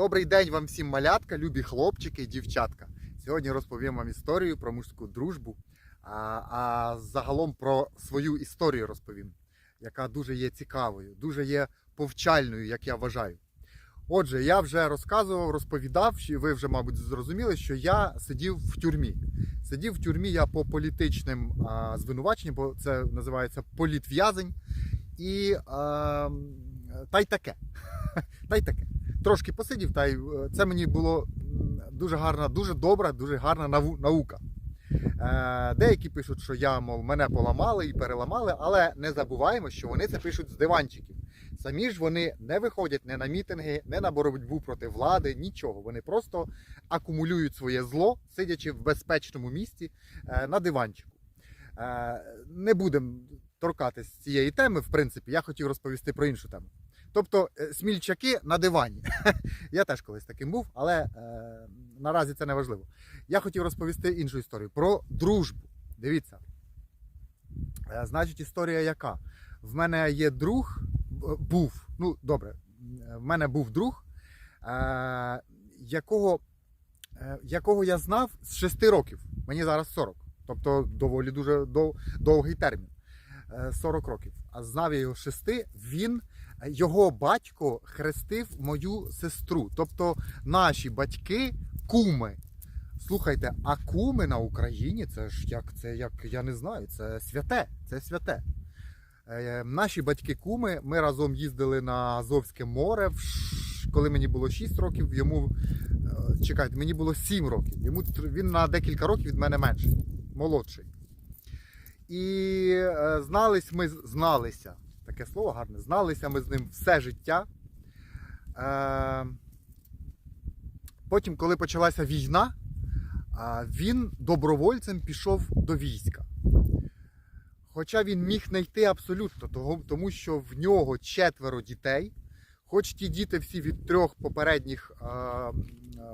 Добрий день вам всім малятка, любі хлопчики і дівчатка. Сьогодні розповім вам історію про мужську дружбу, а, а загалом про свою історію розповім, яка дуже є цікавою, дуже є повчальною, як я вважаю. Отже, я вже розказував, розповідав, і ви вже, мабуть, зрозуміли, що я сидів в тюрмі. Сидів в тюрмі я по політичним а, звинуваченням, бо це називається політв'язень. І а, та й таке. Та й таке. Трошки посидів, та й е, це мені було дуже гарна, дуже добра, дуже гарна наука. Е, Деякі пишуть, що я, мов, мене поламали і переламали, але не забуваємо, що вони це пишуть з диванчиків. Самі ж вони не виходять не на мітинги, не на боротьбу проти влади, нічого. Вони просто акумулюють своє зло, сидячи в безпечному місці е, на диванчику. Не будемо торкатись цієї теми, в принципі, я хотів розповісти про іншу тему. Тобто е, смільчаки на дивані. Я теж колись таким був, але е, наразі це не важливо. Я хотів розповісти іншу історію про дружбу. Дивіться. Е, значить, історія яка? В мене є друг, був, ну добре, в мене був друг, е, якого, е, якого я знав з 6 років. Мені зараз 40. Тобто доволі дуже дов- довгий термін. Е, 40 років. А знав я його з 6, він його батько хрестив мою сестру. Тобто наші батьки куми. Слухайте, а куми на Україні це ж як це як я не знаю, це святе. Це святе. Е, Наші батьки куми. Ми разом їздили на Азовське море. Коли мені було 6 років, йому е, чекайте, мені було 7 років. Йому він на декілька років від мене менший, молодший. І е, знались ми зналися. Таке слово гарне. Зналися ми з ним все життя. Е, потім, коли почалася війна, він добровольцем пішов до війська. Хоча він міг не йти абсолютно, тому що в нього четверо дітей, хоч ті діти всі від трьох попередніх а,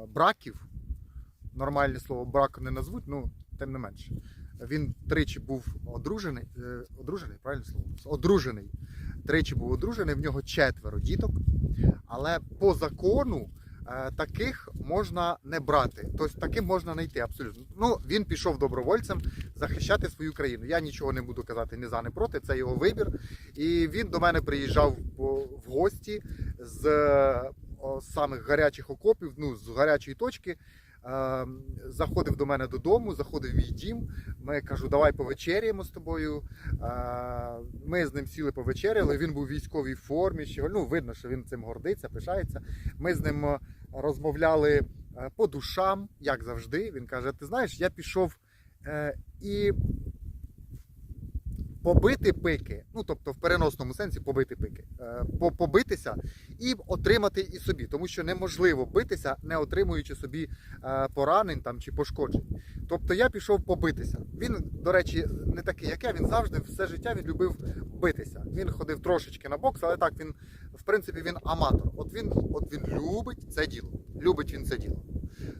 браків, нормальне слово брак не назвуть, ну тим не менше. Він тричі був одружений, е, одружений, правильне слово? Одружений. Тричі був одружений, в нього четверо діток. Але по закону е, таких можна не брати. Тобто таким можна не йти абсолютно. Ну, він пішов добровольцем захищати свою країну. Я нічого не буду казати ні за, ні проти, це його вибір. І він до мене приїжджав в гості з самих гарячих окопів, ну, з гарячої точки. Е, Заходив до мене додому, заходив в мій дім. Ми кажу, давай повечеряємо з тобою. Е, Ми з ним сіли повечеряли. Він був у військовій формі. Ще ну видно, що він цим гордиться, пишається. Ми з ним е, розмовляли е, по душам, як завжди. Він каже: Ти знаєш, я пішов і побити пики, ну тобто в переносному сенсі побити пики, е, побитися і отримати і собі, тому що неможливо битися, не отримуючи собі е, поранень там чи пошкоджень. Тобто я пішов побитися. Він, до речі, не такий, як я. Він завжди все життя він любив битися. Він ходив трошечки на бокс, але так він, в принципі, він аматор. От він, от він любить це діло. Любить він це діло.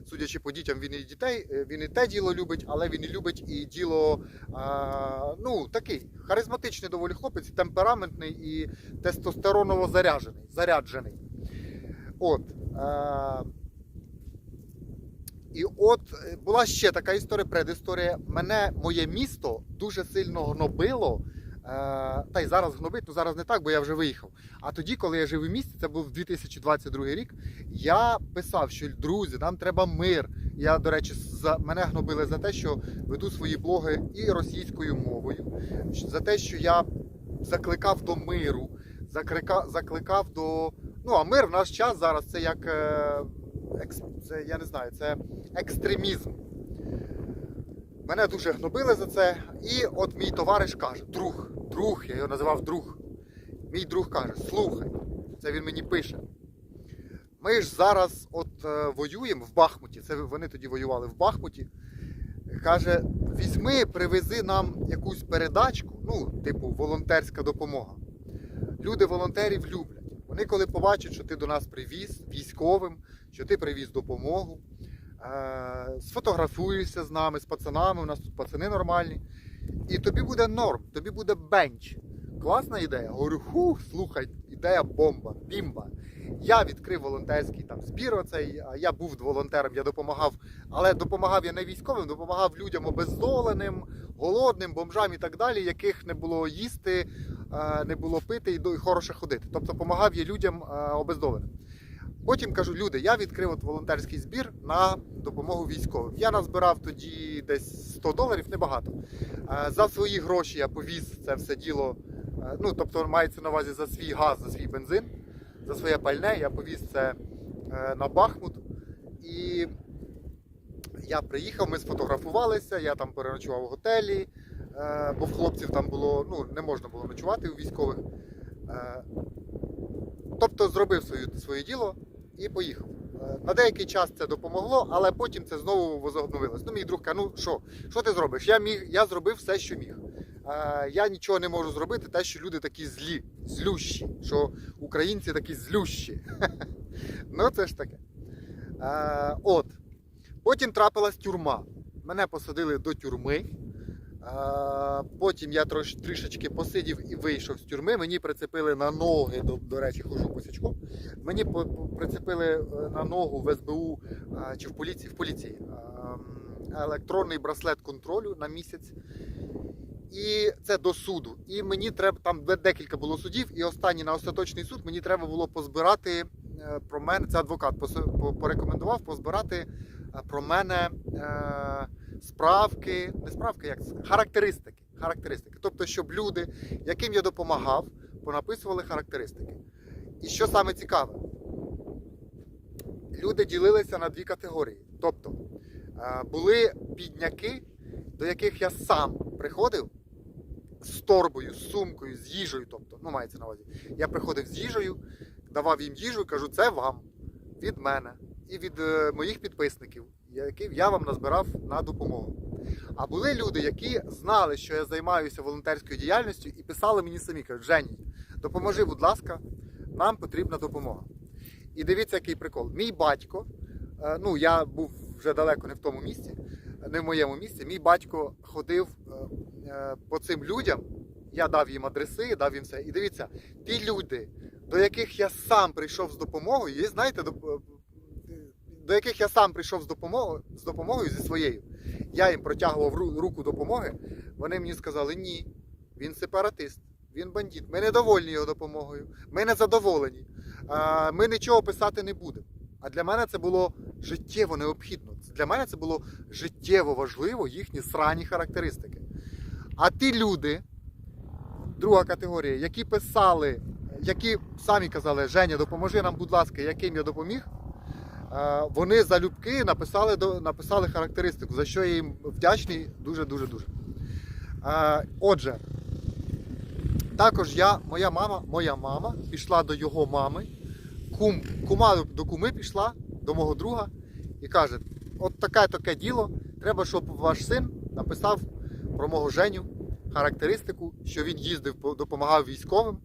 Судячи по дітям, він і дітей, е, він і те діло любить, але він і любить і діло, а, ну такий харизматичний доволі хлопець, темпераментний і тестостероново заряджений. заряджений. От. А, і от е, була ще така історія, предісторія. Мене моє місто дуже сильно гнобило. Е, Та й зараз гнобить, ну зараз не так, бо я вже виїхав. А тоді, коли я жив у місті, це був 2022 рік. Я писав, що друзі, нам треба мир. Я, до речі, за мене гнобили за те, що веду свої блоги і російською мовою, за те, що я закликав до миру, заклика, закликав до. Ну, а мир в наш час зараз це як. е, екс- Це я не знаю, це екстремізм. Мене дуже гнобили за це. І от мій товариш каже: друг, друг, я його називав друг. Мій друг каже: слухай, це він мені пише. Ми ж зараз от е, воюємо в Бахмуті. Це вони тоді воювали в Бахмуті. Каже: візьми, привези нам якусь передачку, ну, типу, волонтерська допомога. Люди волонтерів люблять. Вони, коли побачать, що ти до нас привіз військовим, що ти привіз допомогу, е, сфотографуєшся з нами, з пацанами, у нас тут пацани нормальні. І тобі буде норм, тобі буде бенч. Класна ідея. Говорю, ху, слухай, ідея бомба, бімба. Я відкрив волонтерський там збір. Оцей, я був волонтером, я допомагав, але допомагав я не військовим, допомагав людям обездоленим, голодним, бомжам і так далі, яких не було їсти, е, не було пити і хороше ходити. Тобто допомагав я людям е, обездоленим. Потім кажу, люди, я відкрив от волонтерський збір на допомогу військовим. Я назбирав тоді десь 100 доларів, небагато. Е, За свої гроші я повіз це все діло. е, Ну, тобто мається на увазі за свій газ, за свій бензин, за своє пальне. Я повіз це е, на Бахмут. І я приїхав, ми сфотографувалися, я там переночував у готелі, бо в хлопців там було, ну, не можна було ночувати у військових. Тобто зробив свою, своє діло і поїхав. Е, На деякий час це допомогло, але потім це знову возобновилось. Ну, мій друг каже, ну що, що ти зробиш? Я міг, я зробив все, що міг. Е, я нічого не можу зробити, те, що люди такі злі, злющі, що українці такі злющі. ну, це ж таке. Е, от. Потім трапилась тюрма. Мене посадили до тюрми. Потім я трош, трішечки посидів і вийшов з тюрми. Мені прицепили на ноги, до, до речі, хожу босячком. Мені по- по- прицепили е, на ногу в СБУ е, чи в поліції, в поліції ем, електронний браслет контролю на місяць. І це до суду. І мені треба там декілька було судів, і останній на остаточний суд мені треба було позбирати е, про мене. Це адвокат порекомендував позбирати е, про мене е, справки, не справки, як характеристики. Характеристики. Тобто, щоб люди, яким я допомагав, понаписували характеристики. І що саме цікаве, люди ділилися на дві категорії. Тобто е, були бідняки, до яких я сам приходив з торбою, з сумкою, з їжею. Тобто, ну мається на увазі. Я приходив з їжею, давав їм їжу і кажу, це вам від мене і від е, моїх підписників, яких я вам назбирав на допомогу. А були люди, які знали, що я займаюся волонтерською діяльністю, і писали мені самі, кажуть, Жені, допоможи, будь ласка, нам потрібна допомога. І дивіться, який прикол. Мій батько, е, ну я був вже далеко не в тому місці, не в моєму місці. Мій батько ходив е, е, по цим людям, я дав їм адреси, дав їм все. І дивіться, ті люди, до яких я сам прийшов з допомогою, і знаєте, до, яких я сам прийшов з допомогою, з допомогою зі своєю, я їм протягував ру- руку допомоги, вони мені сказали, ні, він сепаратист, він бандит, ми не довольні його допомогою, ми не задоволені, ми нічого писати не будемо. А для мене це було життєво необхідно. Для мене це було життєво важливо їхні срані характеристики. А ті люди, друга категорія, які писали, які самі казали, Женя, допоможи нам, будь ласка, яким я допоміг. Вони залюбки написали, написали характеристику, за що я їм вдячний дуже-дуже дуже. Отже, також я, моя мама, моя мама пішла до його мами, кум, кума до куми пішла, до мого друга, і каже: от таке таке діло, треба, щоб ваш син написав про мого Женю характеристику, що він їздив, допомагав військовим.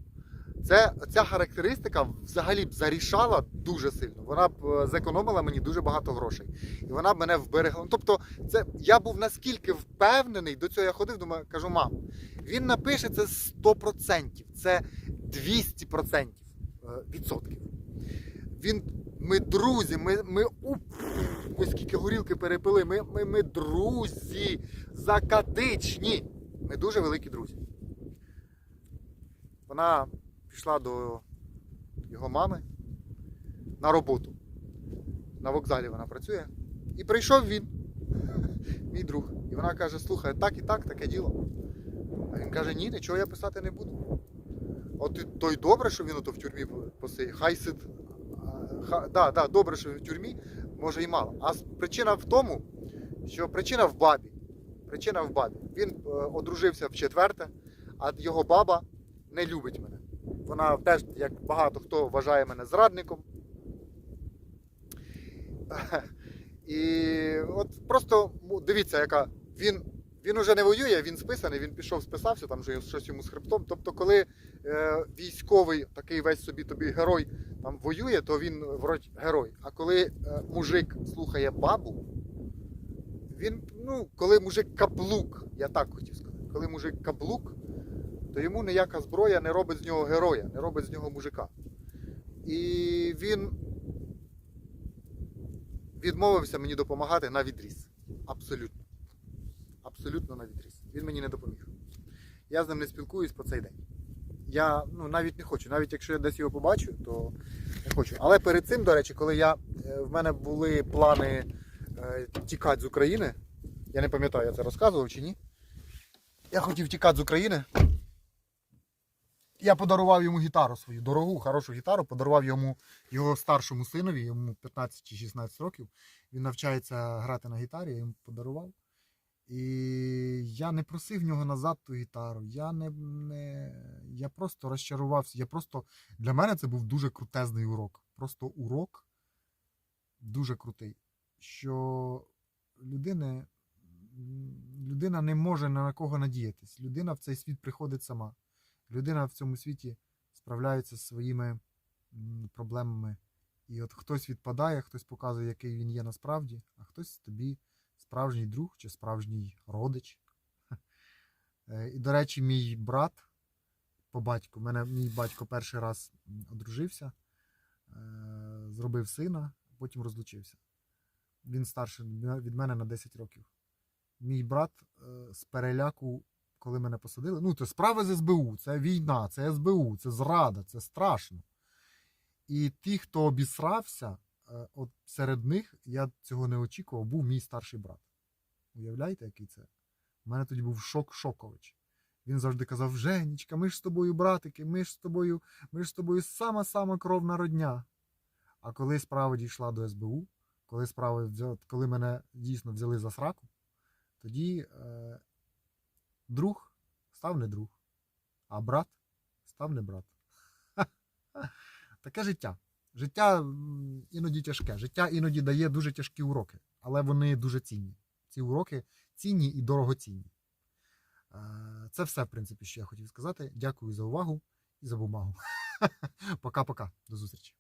Це ця характеристика взагалі б зарішала дуже сильно. Вона б е, зекономила мені дуже багато грошей. І вона б мене вберегла. Тобто, це я був наскільки впевнений, до цього я ходив, думаю, кажу, мам, він напише це 100%, це 200% е, відсотків. Він, ми друзі, ми, ми, уп, ми скільки горілки перепили, ми, ми, ми друзі, закатичні. Ми дуже великі друзі. Вона пішла до його мами на роботу. На вокзалі вона працює. І прийшов він, мій друг. І вона каже: слухай, так і так, таке діло. А він каже, ні, нічого я писати не буду. От то й добре, що він ото в тюрмі посидить. Хай сид. Ха, да, да, добре, що в тюрмі, може і мало. А причина в тому, що причина в бабі. Причина в бабі. Він е, одружився в четверте, а його баба не любить мене. Вона теж, як багато хто вважає мене зрадником. І от просто дивіться, яка він, він уже не воює, він списаний, він пішов, списався, там вже щось йому з хребтом. Тобто, коли е, військовий, такий весь собі тобі герой, там воює, то він вроді герой. А коли е, мужик слухає бабу, він, ну, коли мужик каблук, я так хотів сказати, коли мужик каблук, то йому ніяка зброя не робить з нього героя, не робить з нього мужика. І він відмовився мені допомагати на відріз. Абсолютно. Абсолютно на відріз. Він мені не допоміг. Я з ним не спілкуюсь по цей день. Я ну, навіть не хочу. Навіть якщо я десь його побачу, то не хочу. Але перед цим, до речі, коли я, е, в мене були плани е, тікати з України, я не пам'ятаю, я це розказував чи ні. Я хотів тікати з України. Я подарував йому гітару свою, дорогу, хорошу гітару, подарував йому його старшому синові, йому 15 чи 16 років. Він навчається грати на гітарі, я йому подарував. І я не просив в нього назад ту гітару. Я не, не я просто розчарувався. Я просто для мене це був дуже крутезний урок. Просто урок дуже крутий. Що людини, людина не може на кого надіятись. Людина в цей світ приходить сама. Людина в цьому світі справляється зі своїми проблемами. І от хтось відпадає, хтось показує, який він є насправді, а хтось тобі справжній друг чи справжній родич. Е, І, до речі, мій брат по батьку, мене, мій батько перший раз одружився, е, зробив сина, потім розлучився. Він старший від мене на 10 років. Мій брат е, з переляку, коли мене посадили, ну, це справи з СБУ, це війна, це СБУ, це зрада, це страшно. І ті, хто обісрався, е, от серед них я цього не очікував, був мій старший брат. Уявляєте, який це? У мене тоді був шок Шокович. Він завжди казав: Женечка, ми ж з тобою, братики, ми ж з тобою, ми ж з тобою сама-сама кровна родня. А коли справа дійшла до СБУ, коли справа коли мене дійсно взяли за сраку, тоді е, друг став не друг, а брат став не брат. Таке життя. Життя іноді тяжке. Життя іноді дає дуже тяжкі уроки, але вони дуже цінні. Ці уроки цінні і дорогоцінні. Е, Це все, в принципі, що я хотів сказати. Дякую за увагу і за бумагу. Пока-пока. До зустрічі.